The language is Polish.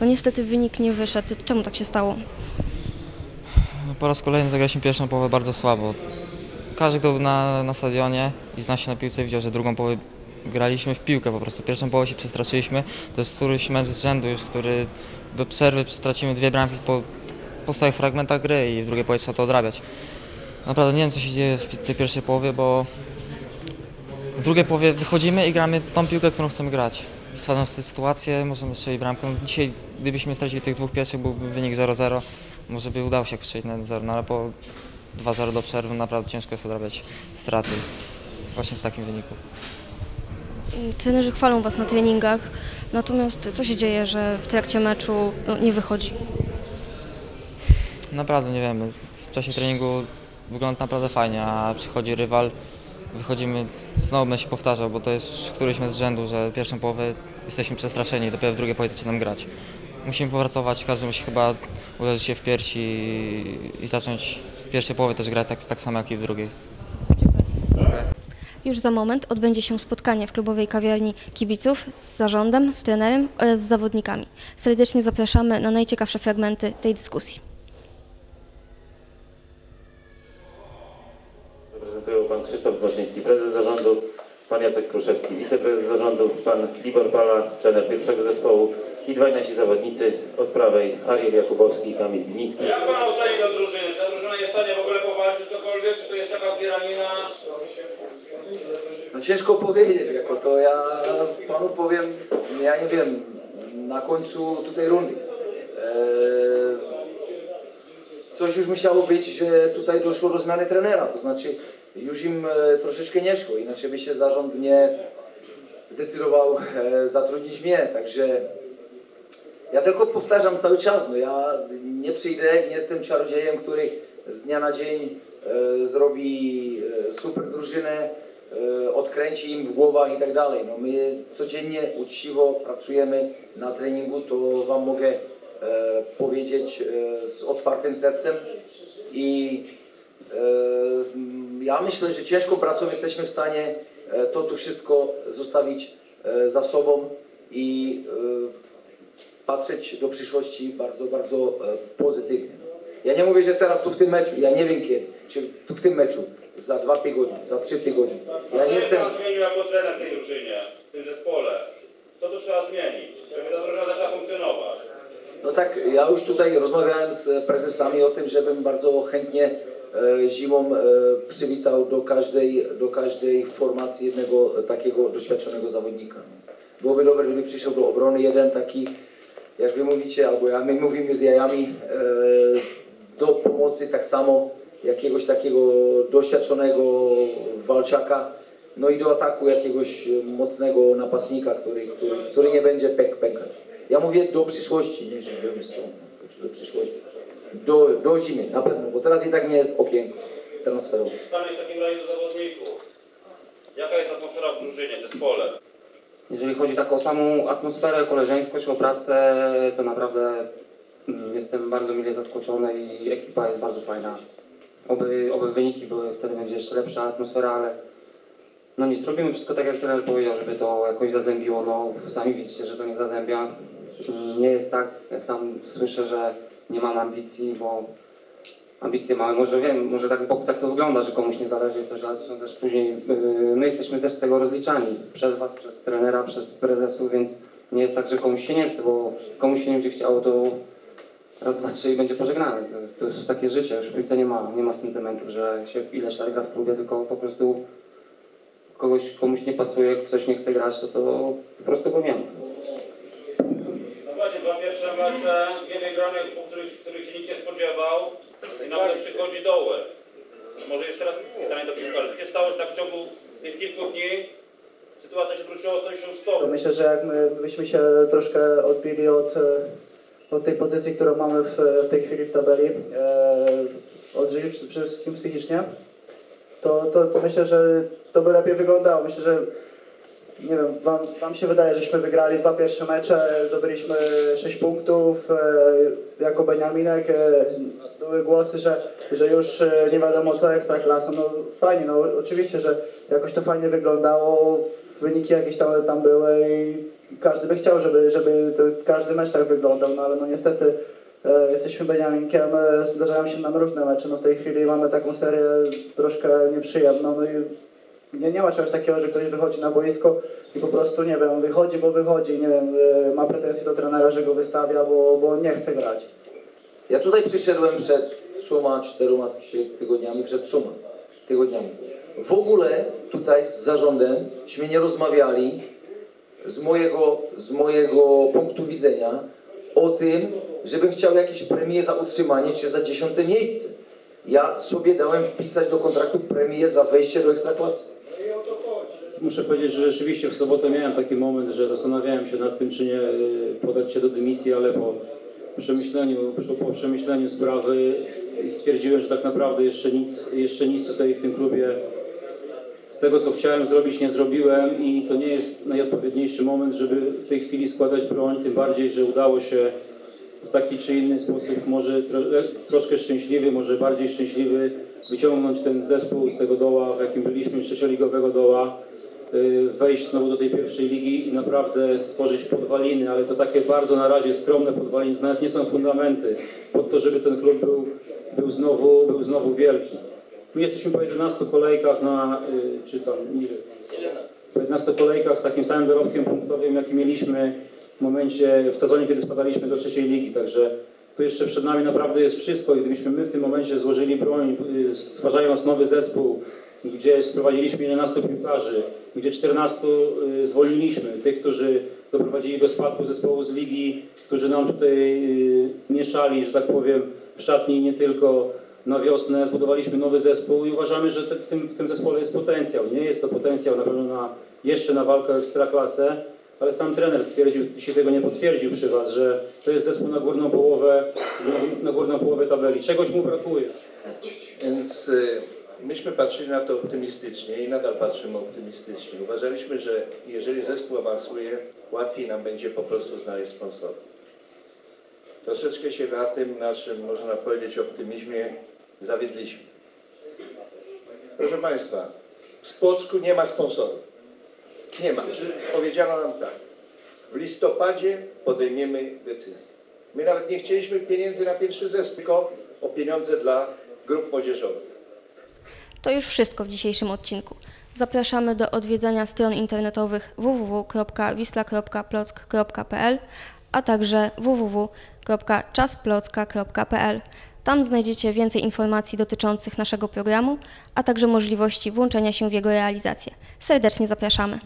No niestety wynik nie wyszedł. Czemu tak się stało? No, Po raz kolejny zagraliśmy pierwszą połowę bardzo słabo. Każdy, kto był na, na stadionie i zna się na piłce, widział, że drugą połowę graliśmy w piłkę po prostu. Pierwszą połowę się przestraszyliśmy. To jest któryś mecz z rzędu już, który do przerwy stracimy dwie bramki po, po stałych fragmentach gry i w drugiej połowie trzeba to odrabiać. Naprawdę nie wiem, co się dzieje w tej pierwszej połowie, bo w drugiej połowie wychodzimy i gramy tą piłkę, którą chcemy grać. Stwarzamy sobie sytuację, możemy strzelić bramkę. No, Dzisiaj, gdybyśmy stracili tych dwóch pierwszych, byłby wynik 0-0. Może by udało się strzelić na 0, no ale po 2-0 do przerwy naprawdę ciężko jest odrabiać straty z, właśnie w takim wyniku. Trenerzy chwalą Was na treningach, natomiast co się dzieje, że w trakcie meczu no, nie wychodzi? Naprawdę nie wiemy. W czasie treningu wygląda naprawdę fajnie, a przychodzi rywal, wychodzimy, znowu będę się powtarzał, bo to jest któryś mecz z rzędu, że pierwszą połowę jesteśmy przestraszeni, dopiero w drugiej połowie zaczynam grać. Musimy popracować, każdy musi chyba uderzyć się w piersi i, i zacząć w pierwszej połowie też grać tak, tak samo jak i w drugiej. Już za moment odbędzie się spotkanie w klubowej kawiarni kibiców z zarządem, z trenerem oraz z zawodnikami. Serdecznie zapraszamy na najciekawsze fragmenty tej dyskusji. Libor Pala, trener pierwszego zespołu i dwaj nasi zawodnicy od prawej Ariel Jakubowski i Kamil Biliński. Jak pan oceni tę drużynę? Czy ta drużyna jest w stanie w ogóle powalczyć cokolwiek? Czy to jest taka zbieranina? No ciężko powiedzieć, jako to ja panu powiem, ja nie wiem, na końcu tutaj rundy. Eee, coś już musiało być, że tutaj doszło do zmiany trenera, to znaczy już im e, troszeczkę nie szło, inaczej by się zarząd nie zdecydował e, zatrudnić mnie, także ja tylko powtarzam cały czas, no ja nie przyjdę, nie jestem czarodziejem, który z dnia na dzień e, zrobi e, super drużynę, odkręci im w głowach i tak dalej. No my codziennie uczciwo pracujemy na treningu, to Wam mogę powiedzieć z otwartym sercem i ja myślę, że ciężką pracą jesteśmy w stanie to tu wszystko zostawić e, za sobą i e, patrzeć do przyszłości bardzo, bardzo e, pozytywnie. Ja nie mówię, że teraz tu w tym meczu, ja nie wiem kiedy, czy tu w tym meczu, za dwa tygodnie, za trzy tygodnie. Ja nie jestem, pan zmienił jako trener w tej drużynie, w tym zespole? Co tu trzeba zmienić, żeby ta drużyna zaczęła funkcjonować? no tak, ja już tutaj rozmawiałem z prezesami o tym, żebym bardzo chętnie e, zimą e, przywitał do każdej, do każdej formacji jednego takiego doświadczonego zawodnika. Byłoby dobre, gdyby przyszedł do obrony jeden taki, jak wy mówicie, albo jak my mówimy z jajami, e, do pomocy tak samo jakiegoś takiego doświadczonego walczaka, no i do ataku jakiegoś mocnego napastnika, który, który, który nie będzie pek pękać. Ja mówię do przyszłości, nie że że są, do przyszłości. Do, do zimy, na pewno, bo teraz i tak nie jest okienko transferowe. Pytanie w takim razie do zawodników. Jaka jest atmosfera w drużynie, w zespole? Jeżeli chodzi tak o samą atmosferę, koleżeńskość, o pracę, to naprawdę mm, jestem bardzo mile zaskoczony i ekipa jest bardzo fajna. Oby, oby wyniki były, wtedy będzie jeszcze lepsza atmosfera, ale no nic, robimy wszystko tak jak trener powiedział, żeby to jakoś zazębiło. No sami widzicie, że to nie zazębia. Mm, Nie jest tak, jak tam słyszę, że nie mam ambicji, bo ambicje mamy. Może wiem, może tak z boku tak to wygląda, że komuś nie zależy coś, ale to też później, yy, my jesteśmy też z tego rozliczani. Przez was, przez trenera, przez prezesów, więc nie jest tak, że komuś się nie chce, bo komuś się nie będzie chciało, to raz, dwa, trzy i będzie pożegnany. To jest takie życie, już w piłce nie ma, nie ma sentymentów, że się ileś lat gra w klubie, tylko po prostu kogoś, komuś nie pasuje, ktoś nie chce grać, to, to po prostu go nie ma. No właśnie, dwa pierwsze mecze, dwie wygrane, po których, których się nikt nie spodziewał i nagle przychodzi dołek. No Może jeszcze raz pytanie do piłkarzy. Co się stało, że tak w ciągu tych kilku dni sytuacja się wróciła o 180 To stopni? myślę, że jak my, byśmy się troszkę odbili od, od tej pozycji, którą mamy w, w tej chwili w tabeli, e, odżyli przede przede wszystkim psychicznie, to, to, to myślę, że to by lepiej wyglądało. Myślę, że nie wiem, wam, wam się wydaje, żeśmy wygrali dwa pierwsze mecze, zdobyliśmy 6 punktów, e, jako Beniaminek e, były głosy, że, że już e, nie wiadomo co Ekstraklasa, no fajnie, no oczywiście, że jakoś to fajnie wyglądało, wyniki jakieś tam, tam były i każdy by chciał, żeby, żeby każdy mecz tak wyglądał, no ale no niestety jesteśmy Beniaminkiem, zdarzają się nam różne mecze, no w tej chwili mamy taką serię troszkę nieprzyjemną, no i nie, nie ma czegoś takiego, że ktoś wychodzi na boisko i po prostu, nie wiem, wychodzi, bo wychodzi, nie wiem, e, ma pretensje do trenera, że go wystawia, bo, bo nie chce grać. Ja tutaj przyszedłem przed trzema, czteroma ty- tygodniami, przed trzema tygodniami. W ogóle tutaj z zarządemśmy nie rozmawiali z mojego, z mojego punktu widzenia o tym, żebym chciał jakieś premie za utrzymanie czy za dziesiąte miejsce. Ja sobie dałem wpisać do kontraktu premię za wejście do Ekstraklasy. Muszę powiedzieć, że rzeczywiście w sobotę miałem taki moment, że zastanawiałem się nad tym, czy nie y, podać się do dymisji, ale po przemyśleniu, po przemyśleniu sprawy stwierdziłem, że tak naprawdę jeszcze nic, jeszcze nic tutaj w tym klubie z tego, co chciałem zrobić, nie zrobiłem i to nie jest najodpowiedniejszy moment, żeby w tej chwili składać broń, tym bardziej, że udało się w taki czy inny sposób, może tro, troszkę szczęśliwy, może bardziej szczęśliwy, wyciągnąć ten zespół z tego doła, w jakim byliśmy, trzecioligowego doła, wejść znowu do tej pierwszej ligi i naprawdę stworzyć podwaliny, ale to takie bardzo na razie skromne podwaliny, to nawet nie są fundamenty pod to, żeby ten klub był, był, znowu, był znowu wielki. My jesteśmy po 11 kolejkach na, y, czy tam, ile? po 11 kolejkach z takim samym dorobkiem punktowym, jaki mieliśmy w momencie, w sezonie, kiedy spadaliśmy do trzeciej ligi, także tu jeszcze przed nami naprawdę jest wszystko i gdybyśmy my w tym momencie złożyli broń, y, stwarzając nowy zespół, gdzie sprowadziliśmy 11 piłkarzy, gdzie 14 y, zwolniliśmy, tych, którzy doprowadzili do spadku zespołu z ligi, którzy nam tutaj y, mieszali, że tak powiem, w szatni nie tylko na wiosnę, zbudowaliśmy nowy zespół i uważamy, że w, tym, w tym zespole jest potencjał. Nie jest to potencjał na pewno na, jeszcze na walkę o ekstraklasę, ale sam trener stwierdził, dzisiaj tego nie potwierdził przy Was, że to jest zespół na górną połowę, na górną połowę tabeli. Czegoś mu brakuje. Więc y, myśmy patrzyli na to optymistycznie i nadal patrzymy optymistycznie. Uważaliśmy, że jeżeli zespół awansuje, łatwiej nam będzie po prostu znaleźć sponsorów. Troszeczkę się na tym naszym, można powiedzieć, optymizmie zawiedliśmy. Proszę Państwa, w Spocku nie ma sponsorów. Nie ma. Powiedziano nam tak. W listopadzie podejmiemy decyzję. My nawet nie chcieliśmy pieniędzy na pierwszy zespół, tylko o pieniądze dla grup młodzieżowych. To już wszystko w dzisiejszym odcinku. Zapraszamy do odwiedzania stron internetowych www.wisla.plock.pl, a także www.czasplocka.pl. Tam znajdziecie więcej informacji dotyczących naszego programu, a także możliwości włączenia się w jego realizację. Serdecznie zapraszamy.